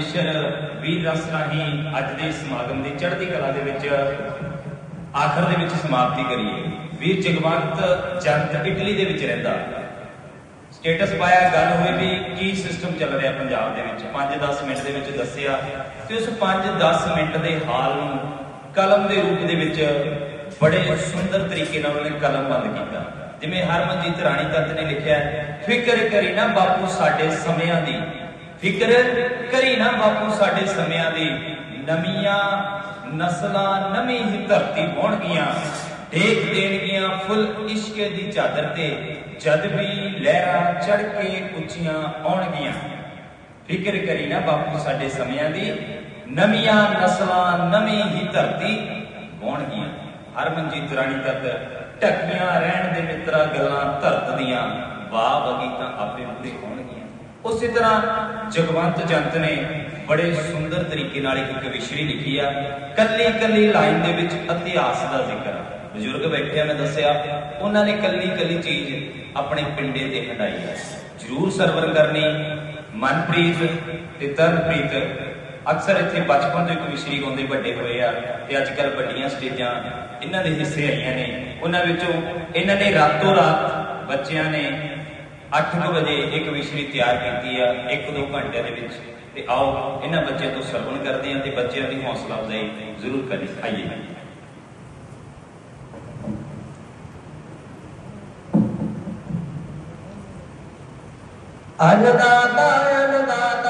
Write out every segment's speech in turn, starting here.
Mission ਵੀਰ ਰਸ ਰਾਹੀਂ ਅੱਜ ਦੇ ਸਮਾਗਮ ਦੀ ਚੜ੍ਹਦੀ ਕਲਾ ਦੇ ਵਿੱਚ, ਆਖਰ ਦੇ ਵਿੱਚ ਸਮਾਪਤੀ ਕਰੀਏ। ਵੀਰ ਜਗਵੰਤ ਜੰਤ ਇਟਲੀ ਦੇ ਵਿੱਚ ਰਹਿੰਦਾ। ਸਟੇਟਸ ਪਾਇਆ, ਗੱਲ ਹੋਈ ਵੀ ਕੀ ਸਿਸਟਮ ਚੱਲ ਰਿਹਾ ਪੰਜਾਬ ਦੇ ਵਿੱਚ। 5-10 ਮਿੰਟ ਦੇ ਵਿੱਚ ਦੱਸਿਆ ਤੇ ਉਸ 5-10 ਮਿੰਟ ਦੇ ਹਾਲ ਨੂੰ ਕਲਮ ਦੇ ਰੂਪ ਦੇ ਵਿੱਚ ਬੜੇ ਸੁੰਦਰ ਤਰੀਕੇ ਨਾਲ ਉਹਨੇ ਕਲਮ ਬੰਦ ਕੀਤਾ। ਜਿਵੇਂ ਹਰਮਨਜੀਤ ਰਾਣੀ ਤੱਤ ਨੇ ਲਿਖਿਆ, ਫਿਕਰ ਕਰੀ ਨਾ ਬਾਪੂ ਸਾਡੇ ਸਮਿਆਂ ਦੀ ਫਿਕਰ ਕਰੀ ਨਾ ਬਾਪੂ, ਸਾਡੇ ਸਮਿਆਂ ਦੀ ਨਵੀਆਂ ਨਸਲਾਂ ਨਵੀਂ ਹੀ ਧਰਤੀ ਹੋਣਗੀਆਂ। ਟੇਕ ਦੇਣਗੀਆਂ ਫੁੱਲ ਇਸ਼ਕ ਦੀ ਚਾਦਰ ਤੇ, ਜਦ ਵੀ ਲਹਿਰਾਂ ਚੜ ਕੇ ਉੱਚੀਆਂ ਆਉਣਗੀਆਂ। ਫਿਕਰ ਕਰੀ ਨਾ ਬਾਪੂ, ਸਾਡੇ ਸਮਿਆਂ ਦੀ ਨਵੀਆਂ ਨਸਲਾਂ ਨਵੀਂ ਹੀ ਧਰਤੀ ਹੋਣਗੀਆਂ। ਹਰਮਨਜੀਤ ਰਾਣੀ ਤੱਕ ਢੱਕੀਆਂ ਰਹਿਣ ਦੇ ਮਿੱਤਰਾ ਗੱਲਾਂ ਧਰਤ ਦੀਆਂ ਵਾਹ ਬਗੀਚਾ ਆਪੇ ਹੁੰਦੇ ਹੋਣਗੀਆਂ। ਉਸੇ ਤਰ੍ਹਾਂ ਜਗਵੰਤ ਜੰਤ ਨੇ ਬੜੇ ਸੁੰਦਰ ਤਰੀਕੇ ਨਾਲ ਇੱਕ ਕਵਿਸ਼ਰੀ ਲਿਖੀ ਆ, ਕੱਲੀ ਕੱਲੀ ਲਾਈਨ ਦੇ ਵਿੱਚ ਇਤਿਹਾਸ ਦਾ ਜ਼ਿਕਰ ਆ। ਬਜ਼ੁਰਗ ਬੈਠੇ ਨੇ ਦੱਸਿਆ, ਉਹਨਾਂ ਨੇ ਕੱਲੀ ਕੱਲੀ ਚੀਜ਼ ਆਪਣੇ ਪਿੰਡੇ ਤੇ ਹਟਾਈ ਆ। ਜ਼ਰੂਰ ਸਰਵਰ ਕਰਨੀ, ਮਨਪ੍ਰੀਤ ਤੇ ਤਰਨਪ੍ਰੀਤ ਅਕਸਰ ਇੱਥੇ ਬਚਪਨ ਤੋਂ ਇੱਕ ਵਿਸ਼ਰੀ ਗਾਉਂਦੇ ਵੱਡੇ ਹੋਏ ਆ ਤੇ ਅੱਜ ਕੱਲ ਵੱਡੀਆਂ ਸਟੇਜਾਂ ਇਹਨਾਂ ਦੇ ਹਿੱਸੇ ਆਈਆਂ ਨੇ। ਉਹਨਾਂ ਵਿੱਚੋਂ ਇਹਨਾਂ ਨੇ ਰਾਤੋਂ ਰਾਤ ਬੱਚਿਆਂ ਨੇ 8:00 ਵਜੇ ਇੱਕ ਵਿਸ਼ਰੀ ਤਿਆਰ ਕੀਤੀ ਆ 1-2 ਘੰਟਿਆਂ ਦੇ ਵਿੱਚ। ਤੇ ਆਓ, ਇਹਨਾਂ ਬੱਚਿਆਂ ਤੋਂ ਸਰਵਣ ਕਰਦੇ ਆ ਤੇ ਬੱਚਿਆਂ ਦੀ ਹੌਸਲਾ ਅਫਜ਼ਾਈ ਜ਼ਰੂਰ ਕਰੀ ਆਈਏ। ਅਨਦਾਤਾ ਅਨਦਾਤਾ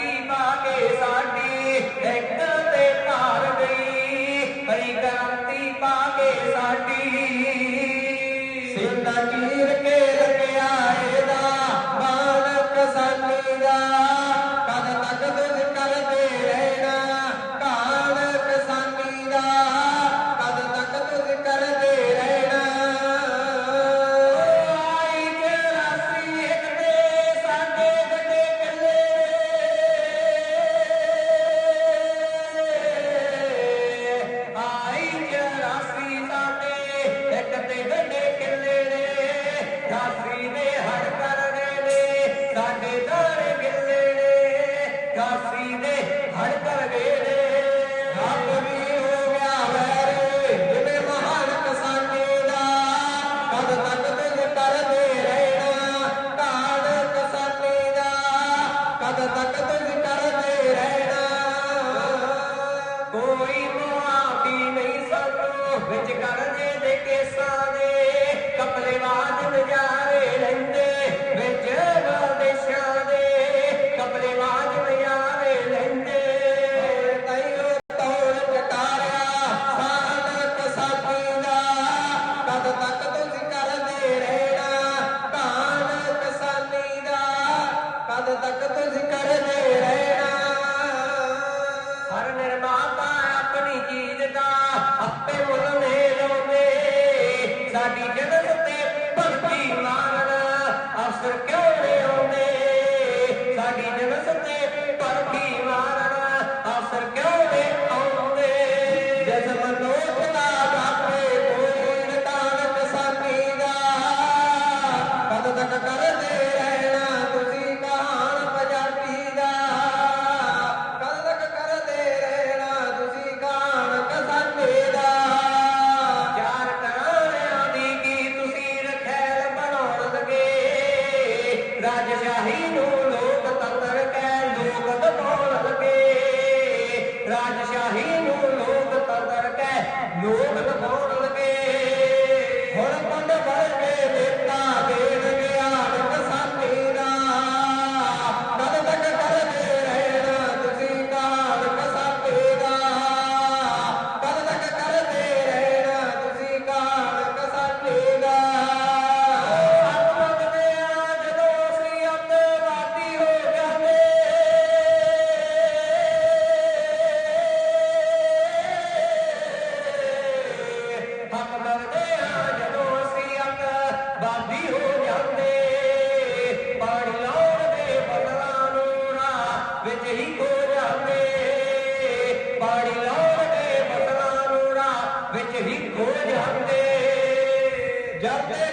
ਲਿਖੋ ਜਾਂਦੇ ਜਾਂਦੇ ਟੋਲੇ